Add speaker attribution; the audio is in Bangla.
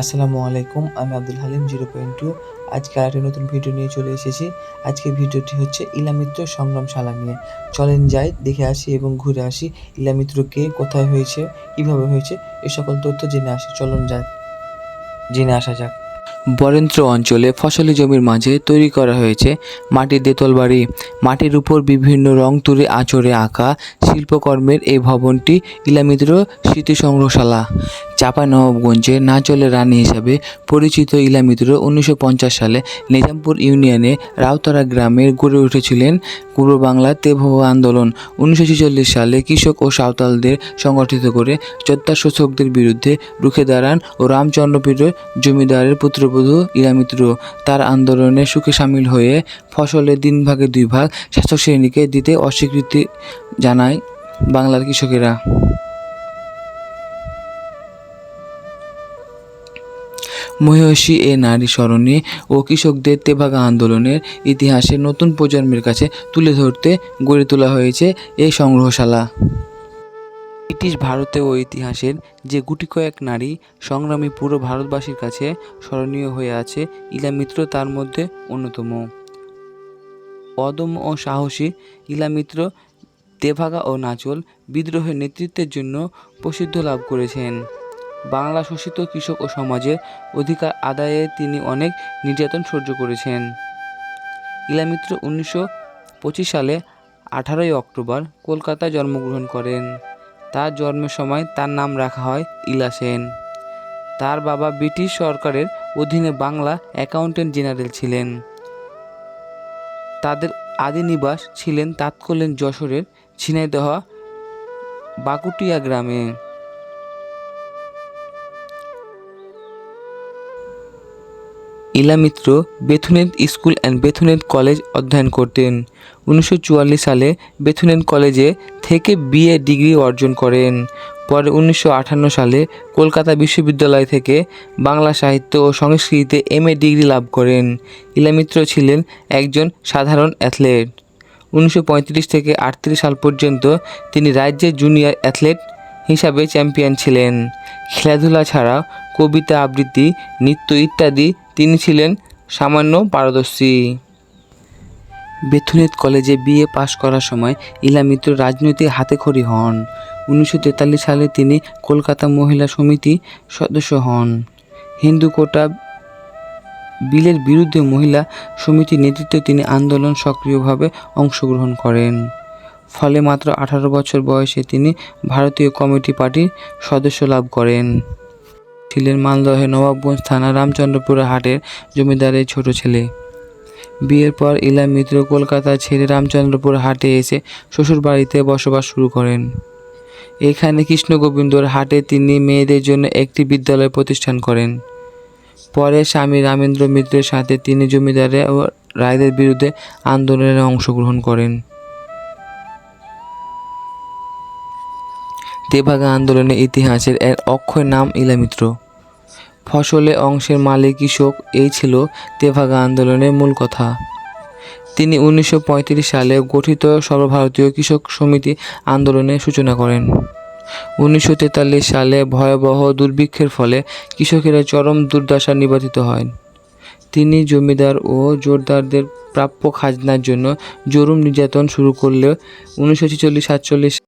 Speaker 1: আসসালামু আলাইকুম, আমি Abdul Halim, zero point two আজকে আরেকটি নতুন ভিডিও নিয়ে চলে এসেছি। আজকে ভিডিওটি হচ্ছে ইলামিত্র সংগ্রামশালা নিয়ে। চলেন যাই, দেখে আসি এবং ঘুরে আসি ইলামিত্র কে, কোথায় হয়েছে, কীভাবে হয়েছে, এ সকল তথ্য জেনে আসি। চলুন যাক জেনে আসা যাক। বরেন্দ্র অঞ্চলে ফসলি জমির মাঝে তৈরি করা হয়েছে মাটির দেতল বাড়ি। মাটির উপর বিভিন্ন রং তুলে আঁচড়ে আঁকা শিল্পকর্মের এই ভবনটি ইলামিত্র স্মৃতি সংগ্রহশালা চাঁপানবাবগঞ্জে নাচলের রানী হিসাবে পরিচিত ইলামিত্র উনিশশো সালে নিজামপুর ইউনিয়নে রাউতারা গ্রামে গড়ে উঠেছিলেন। পূর্ব বাংলা তেভব আন্দোলন উনিশশো ছেচল্লিশ সালে কৃষক ও সাঁওতালদের সংগঠিত করে চত্বার শোষকদের বিরুদ্ধে রুখে দাঁড়ান ও রামচন্দ্রপীরের জমিদারের পুত্রবধূ ইলামিত্র তার আন্দোলনে সুখে সামিল হয়ে ফসলের তিন ভাগে দুই ভাগ শাসক শ্রেণীকে দিতে অস্বীকৃতি জানায় বাংলার কৃষকেরা। মহিষী এ নারী স্মরণে ও কৃষকদের তেভাগা আন্দোলনের ইতিহাসে নতুন প্রজন্মের কাছে তুলে ধরতে গড়ে তোলা হয়েছে এই সংগ্রহশালা। ব্রিটিশ ভারতে ও ইতিহাসের যে গুটি কয়েক নারী সংগ্রামী পুরো ভারতবাসীর কাছে স্মরণীয় হয়ে আছে ইলামিত্র তার মধ্যে অন্যতম। অদম্য ও সাহসী ইলামিত্র তেভাগা ও নাচল বিদ্রোহের নেতৃত্বের জন্য প্রসিদ্ধ লাভ করেছেন। বাংলা শোষিত কৃষক ও সমাজের অধিকার আদায়ে তিনি অনেক নির্যাতন সহ্য করেছেন। ইলামিত্র উনিশশো পঁচিশ সালে আঠারোই অক্টোবর কলকাতায় জন্মগ্রহণ করেন। তার জন্মের সময় তার নাম রাখা হয় ইলা সেন। তার বাবা ব্রিটিশ সরকারের অধীনে বাংলা অ্যাকাউন্টেন্ট জেনারেল ছিলেন। তাদের আদি নিবাস ছিলেন তাৎকালীন যশোরের ঝিনাইদহ বাকুটিয়া গ্রামে। Ila Mitra Bethune school and Bethune college অধ্যয়ন করতেন। উনিশশো চুয়াল্লিশ সালে বেথুনেত কলেজে থেকে বিএ ডিগ্রি অর্জন করেন। পরে উনিশশো আটান্ন সালে কলকাতা বিশ্ববিদ্যালয় থেকে বাংলা সাহিত্য ও সংস্কৃতিতে এমএ ডিগ্রি লাভ করেন। ইলামিত্র ছিলেন একজন সাধারণ অ্যাথলেট। উনিশশো পঁয়ত্রিশ থেকে আটত্রিশ সাল পর্যন্ত তিনি রাজ্যের জুনিয়র অ্যাথলেট হিসাবে চ্যাম্পিয়ন ছিলেন। খেলাধুলা ছাড়া কবিতা আবৃত্তি, নৃত্য ইত্যাদি তিনি ছিলেন সামান্য পারদর্শী। বেথুনেত কলেজে বিএ পাশ করার সময় ইলা মিত্র রাজনৈতিক হাতেখড়ি হন। উনিশশো তেতাল্লিশ সালে তিনি কলকাতা মহিলা সমিতি সদস্য হন। হিন্দু কোটা বিলের বিরুদ্ধে মহিলা সমিতির নেতৃত্বে তিনি আন্দোলন সক্রিয়ভাবে অংশগ্রহণ করেন। ফলে মাত্র আঠারো বছর বয়সে তিনি ভারতীয় কমিটি পার্টির সদস্য লাভ করেন। ছিলেন মালদহে নবাবগঞ্জ থানা রামচন্দ্রপুর হাটের জমিদারের ছোট ছেলে। বিয়ের পর ইলা মিত্র কলকাতা ছেড়ে রামচন্দ্রপুর হাটে এসে শ্বশুর বাড়িতে বসবাস শুরু করেন। এখানে কৃষ্ণগোবিন্দর হাটে তিনি মেয়েদের জন্য একটি বিদ্যালয় প্রতিষ্ঠান করেন। পরে স্বামী রামেন্দ্র মিত্রের সাথে তিনি জমিদারে ও রায়দের বিরুদ্ধে আন্দোলনে অংশগ্রহণ করেন। তেভাগা আন্দোলনের ইতিহাসের এক অক্ষয় নাম ইলামিত্র। ফসলে অংশের মালিক কৃষক, এই ছিল তেভাগা আন্দোলনের মূল কথা। তিনি উনিশশো পঁয়ত্রিশ সালে গঠিত সর্বভারতীয় কৃষক সমিতি আন্দোলনের সূচনা করেন। উনিশশো তেতাল্লিশ সালে ভয়াবহ দুর্ভিক্ষের ফলে কৃষকেরা চরম দুর্দশা নিবাদিত হয় তিনি জমিদার ও জোরদারদের প্রাপ্য খাজনার জন্য জরুম নির্যাতন শুরু করলেও উনিশশো ছেচল্লিশ সাতচল্লিশ